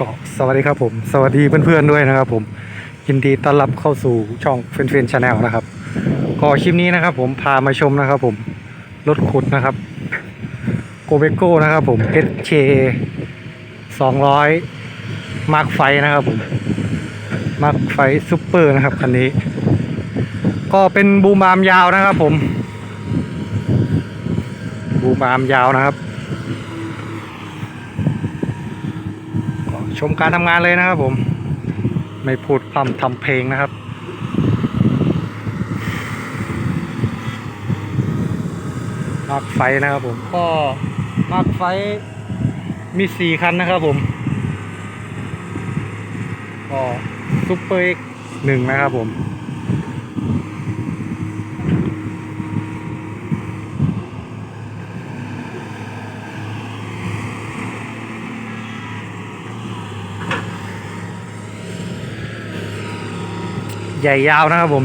ก็สวัสดีครับผม สวัสดีเพื่อนๆด้วยนะครับผมยินดีต้อนรับเข้าสู่ช่องเฟนเฟนชาแนลนะครับก็คลิปนี้นะครับ ผมพามาชมนะครับ ผมรถขุดนะครับโกเบโก้นะครับ ผม SK 200มาร์คไฟนะครับผมมาร์คไฟซูเปอร์นะครับคันนี้ ก็เป็นบูมบามยาวนะครับ ผมบูมบามยาวนะครับ ก็ ชมการทำงานเลยนะครับผม ไม่พูดพร่ำทำเพลงนะครับมากไฟนะครับผมก็มากไฟมีสี่คันนะครับผมก็ซุปเปอร์เอ็กหนึ่งนะครับผม ใหญ่ยาวนะครับผม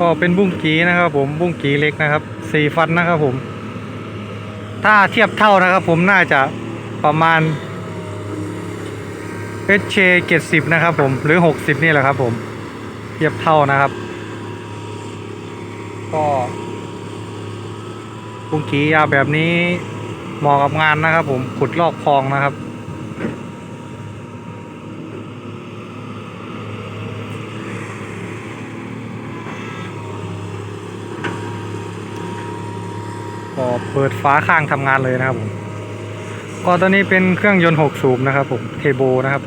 ก็เป็นบุ้งกีนะครับผมบุ้งกีเล็กนะครับสี่ฟันนะครับผม ถ้าเทียบเท่านะครับผมน่าจะประมาณเอชเชเจ็ดสิบนะครับผมหรือหกสิบนี่แหละครับผม เทียบเท่านะครับ ก็บุ้งกียาวแบบนี้เหมาะกับงานนะครับผมขุดลอกคลองนะครับ ก็เปิดฟ้าข้างทำงานเลยนะครับผมก็ตอนนี้เป็นเครื่องยนต์ 6 สูบนะครับผมเทโบนะครับ